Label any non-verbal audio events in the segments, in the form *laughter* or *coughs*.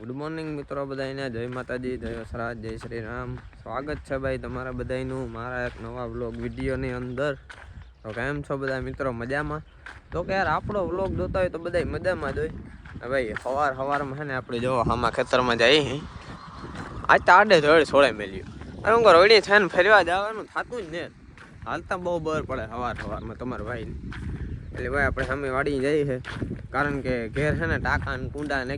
Good morning મિત્રો બધાને જય માતાજી, જય સરાજ જય શ્રી રામ સ્વાગત છે ભાઈ તમારા બધાનું મારા એક નવા વ્લોગ વિડીયોની અંદર. તો કેમ છો બધા મિત્રો? મજામાં? તો કે યાર, આપણો વ્લોગ જોતા હોય તો બધા મજામાં જ હોય. ભાઈ, સવાર સવારમાં છે ને આપણે જો આમાં ખેતરમાં જઈએ. આજ તો આડે ધડ છોડે મેલ્યું. અને હું રોડી ને ફેરવા જવાનું થતું જ ને. હાલતા બહુ બર પડે સવાર સવારમાં તમારા ભાઈને. એટલે ભાઈ, આપણે સામે વાડી જઈએ છે કારણ કે ઘેર છે ને ટાંકા અને કુંડા ને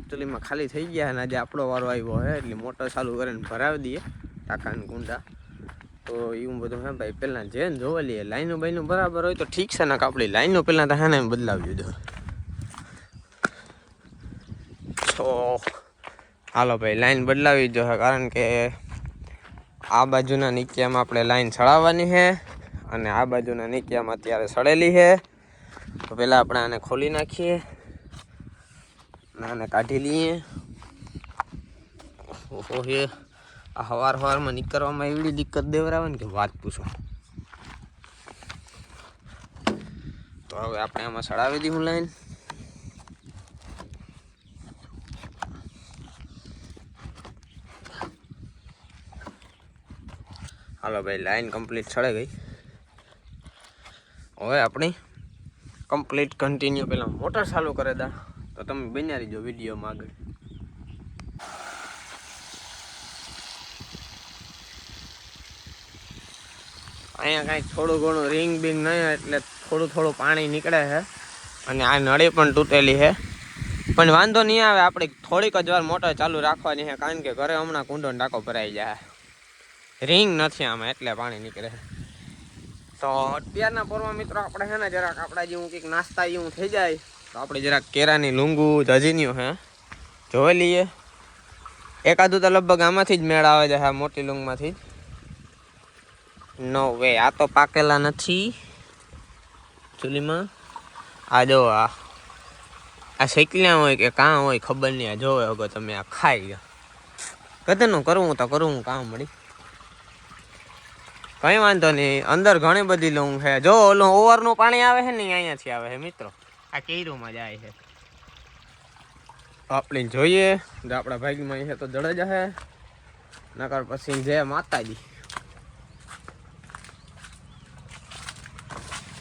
ખાલી થઈ ગયા અને આજે આપણો વારો આવ્યો છે, એટલે મોટર ચાલુ કરીને ભરાવી દઈએ ટાંકા અને કુંડા. તો એવું બધું હે ભાઈ પહેલાં જેને જોવા લઈએ, લાઈનો બાઈનો બરાબર હોય તો ઠીક છે ને આપણી લાઈનો પહેલાં તો હે ને બદલાવી દીધો તો હાલો ભાઈ, લાઈન બદલાવી દો છે કારણ કે આ બાજુના નીચેમાં આપણે લાઈન ચડાવવાની છે અને આ બાજુના નીચેમાં અત્યારે સડેલી છે તો પહેલાં આપણે આને ખોલી નાખીએ. અને આને કાઢી લઈએ. ઓહો હે આ હવાર હવારમાં નીકળવામાં એવડી દિક્કત દેવરાવે ને કે વાત પૂછો. તો હવે આપણે આમાં સડાવી દઈશું લાઈન. હાલો ભાઈ, લાઈન કમ્પ્લીટ સડે ગઈ. હવે આપણે કમ્પ્લીટ કન્ટિન્યુ પહેલાં મોટર ચાલુ કરે દા. તો તમે બન્યા રહીજો વિડીયોમાં આગળ. અહીંયા કાંઈ થોડું ઘણું રિંગ બિંગ નહીં એટલે થોડું થોડું પાણી નીકળે છે. અને આ નળી પણ તૂટેલી છે. પણ વાંધો નહીં આવે, આપણે થોડીક જ વાર મોટર ચાલુ રાખવાની છે, કારણ કે ઘરે હમણાં કુંડો ટાંકો ભરાઈ જાય રિંગ નથી આમાં, એટલે પાણી નીકળે તો અત્યારના પૂર્વ મિત્રો આપણે છે ને જરાક આપણા જેવું કંઈક નાસ્તા જેવું થઈ જાય. તો આપણે જરાક કેરાની લુંગુ ધજીન્યું હે. જોઈ લઈએ. એકાદું તો લગભગ આમાંથી જ મેળ આવે છે આ મોટી લૂંગમાંથી. જ નો વે આ તો પાકેલા નથી. ચૂલીમાં. આ જો આ. આ શેકલ્યા હોય કે કાં હોય ખબર નહીં. આ જોવે હગો તમે આ ખાઈ ગયા કદનું કરવું તો કરવું કામ મળી? કઈ વાંધો નહીં. અંદર ઘણી બધી લઉં છે. જો ઓલું ઓવરનું પાણી આવે છે ને અહીંયાથી આવે છે, મિત્રો? આ કેરુમાં જાય છે આપણે જોઈએ જો આપણા ભાગમાં છે તો જડે જશે નકર પછી જય માતાજી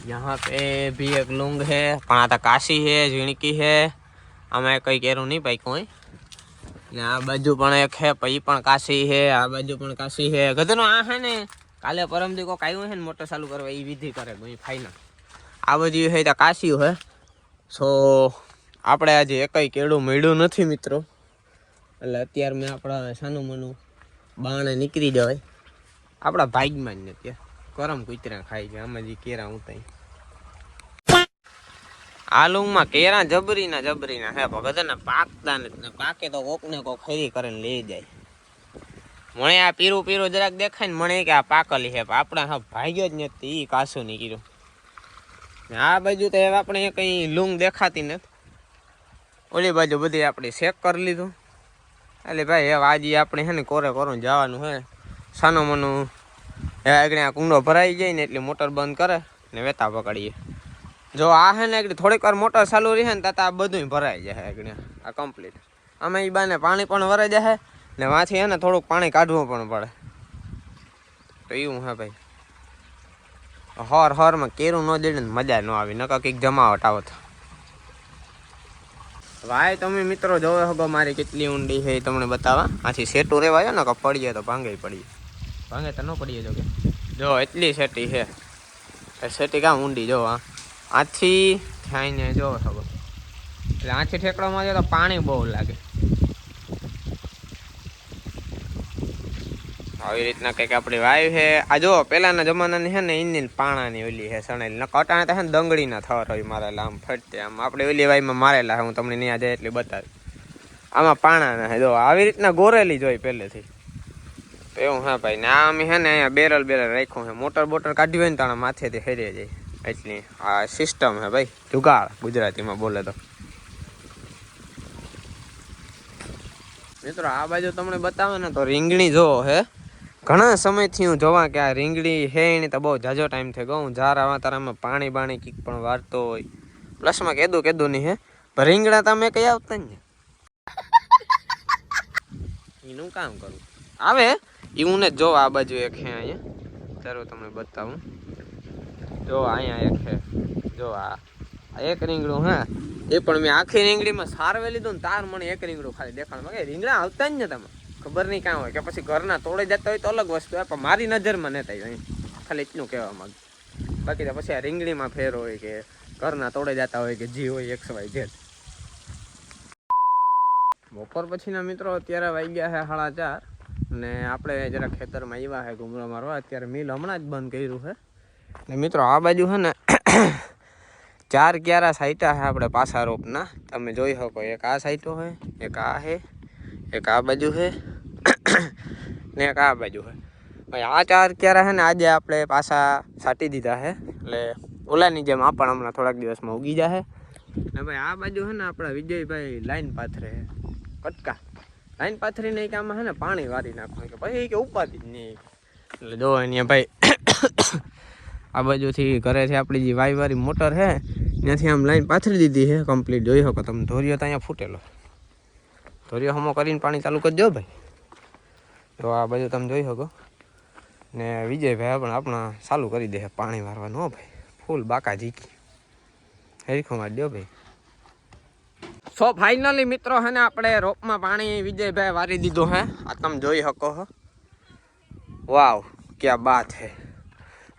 यहाँ पे भी एक लुंग है पाता काशी है झीणकी है આમાં કઈ કેરું નહીં ભાઈ કોઈ ને આ બાજુ પણ એક છે પછી પણ કાશી છે આ બાજુ પણ કાશી છે ગધેનો આ છે ને કાલે પરમદી કોક આવ્યું છે ને મોટર ચાલુ કરવા એ વિધિ કરે કોઈ ફાઈનલ આ બધી છે તો કાશી છે સો આપણે આજે એકય કેળું મળ્યું નથી મિત્રો. એટલે અત્યારે મેં આપણા સાનું મનું બાણે નીકળી જવાય. આપણા ભાગમાં જ નથી કરમ કૂતરા ખાઈ ગયા આમાં જે કેરા ઉતાઈ આલુંગમાં લુંગમાં કેરા જબરીના જબરીના હે ભગતને પાકતા ને પાકે તો કોક ને કોક ખરી કરીને લઈ જાય. મને આ પીરું પીરું જરાક દેખાય ને મને કે આ પાકલી છે આપણા હા ભાગ્યો જ નથી એ કાસું નીકળ્યું. આ બાજુ તો આપણે કંઈ લૂંગ દેખાતી નથી. ઓલી બાજુ બધી આપણે શેક કરી લીધું. એટલે ભાઈ, હવે આજે આપણે છે ને કોરે કોરું જવાનું હે. સાનો મનો એ આગળ આ કુંડો ભરાઈ જાય ને એટલે મોટર બંધ કરે ને વેતા પકડીએ. જો આ હે ને આગળ થોડીક વાર મોટર ચાલુ રહે ને ત્યાં આ બધું ભરાઈ જાય આગળ. આ કમ્પ્લીટ આમાં એ બાને પાણી પણ ભરાઈ જાય ને વાંથી હે ને થોડુંક પાણી કાઢવું પણ પડે. તો એવું હે ભાઈ. હર હરમાં કેરું ન દેડે મજા ન આવી નકા કંઈક જમાવટ આવત ભાઈ તમે મિત્રો જોવે હગો મારી કેટલી ઊંડી છે એ તમને બતાવવા. આથી સેટું રેવાયો ને કે પડીએ તો ભાંગે પડીએ. ભાંગે તો ન પડીએ જો કે. જો એટલી સેટી છે. સેટી કામ ઊંડી જો આ આથી થઈને જો હગો એટલે આથી ઠેકડામાં જાય તો પાણી બહુ લાગે. આવી રીતના કંઈક આપણી વાઈવ છે. આ જો પહેલાંના જમાનાની છે ને ઇન્જિન પાણાની ઓલી છે સણેલી કટાણે તો છે ને દંગડીના થર હોય મારેલા આમ ફટતે. આમ આપણે ઓલી વાઈમાં મારેલા હું તમને ત્યાં જાય એટલે બતાવી આમાં પાણાના છે. જો, આવી રીતના ગોરેલી જ હોય પહેલેથી. એવું હા ભાઈ, ને અમે છે ને અહીંયા બેરલ બેરલ રાખ્યું છે. મોટર બોટર કાઢી હોય ને તાણા માથેથી હેરી જાય. એટલી આ સિસ્ટમ છે ભાઈ, જુગાડ, ગુજરાતીમાં બોલે તો. મિત્રો, આ બાજુ તમને બતાવે ને તો રીંગણી જો હે. ઘણા સમયથી હું જોવા કે આ રીંગણી હે એની તો બહુ જાજો ટાઈમ થઈ ગયો હું જાર આવા તારામાં પાણી બાણી કીક પણ વારતો હોય. પ્લસમાં કેદું કેદું નહીં હે. પણ રીંગણા તમે કઈ આવતા ને એનું કામ કરું. આવે? એ હું ને જો આ બાજુ એક હે અહીંયા. ચાલો તમને બતાવું. જો અહીંયા એક હે જો આ એક રીંગણું, હે. એ પણ મેં આખી રીંગણીમાં સારવે લીધું ને તાર મને એક રીંગણું ખાલી દેખાણ કે રીંગણા આવતા જ ને તમે ખબર નહીં કાં હોય, કે પછી ઘરના તોડે જતા હોય તો અલગ વસ્તુ હોય, પણ મારી નજરમાં નતા અહીં ખાલી એટલું કહેવા માંગ. બાકી તો પછી આ રીંગણીમાં ફેર હોય કે ઘરના તોડે જતા હોય કે જી હોય એક્સ વાય ઝેડ બપોર પછીના મિત્રો અત્યારે વાગ્યા છે સાડા ચાર ને આપણે જરા ખેતરમાં આવ્યા છે ઘૂમરો મારવા. અત્યારે મિલ હમણાં જ બંધ કર્યું છે. ને મિત્રો, આ બાજુ છે ને ચાર ક્યારા સાઈટા છે આપણે પાછા રોપના. તમે જોઈ શકો, એક આ સાઈટો છે, એક આ છે. એક આ બાજુ છે ને એક આ બાજુ છે. ભાઈ, આ ચાર ક્યારે છે ને આજે આપણે પાછા સાટી દીધા છે. એટલે ઓલાની જેમ આ પણ હમણાં થોડાક દિવસમાં ઉગી જશે ને ભાઈ, આ બાજુ છે ને આપણા વિજયભાઈ લાઈન પાથરે કટકા. લાઈન નહીં કે આમાં છે ને પાણી વારી નાખવાનું કે પછી કે ઉપાધિ જ નહીં. એટલે જો અહીંયા ભાઈ, *coughs* આ બાજુથી ઘરેથી આપણી જે વાયવાળી મોટર છે, ત્યાંથી આમ લાઈન પાથરી દીધી છે. કમ્પ્લીટ જોઈ શકો તમે. ધોરિયો તો અહીંયા ફૂટેલો ધોરિયો હમો કરીને પાણી ચાલુ કરજો ભાઈ તો આ બાજુ તમે જોઈ શકો ને વિજયભાઈ પણ આપણા ચાલુ કરી દે છે પાણી વારવાનું હો ભાઈ ફૂલ બાકા ઝીકી હેરીખો મારી દો ભાઈ સો ફાઇનલી મિત્રો હે ને આપણે રોપમાં પાણી વિજયભાઈ વારી દીધું હે આ તમે જોઈ શકો છો वाह क्या बात है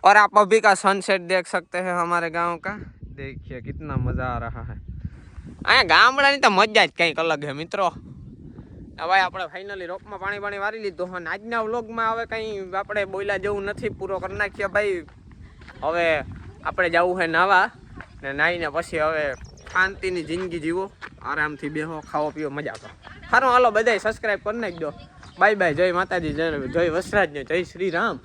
और आप अभी का सनसेट देख सकते हैं हमारे गांव का देखिए कितना मजा आ रहा है અહીંયા ગામડાની તો મજા જ કંઈક અલગ છે હવે આપણે ફાઇનલી રોપમાં પાણી પાણી વારી લીધું. અને આજના વ્લોગમાં હવે કંઈ આપણે બોયલા જેવું નથી, પૂરો કરી નાખ્યો ભાઈ. હવે આપણે જવું છે નાવા ને નાહીને પછી હવે શાંતિની જિંદગી જીવો. આરામથી બેહો ખાવો પીવો મજા કરો. સારું હાલો, બધાય સબસ્ક્રાઈબ કરી નાખજો. બાય બાય જય માતાજી, જય જય વસરાજને, જય શ્રી રામ.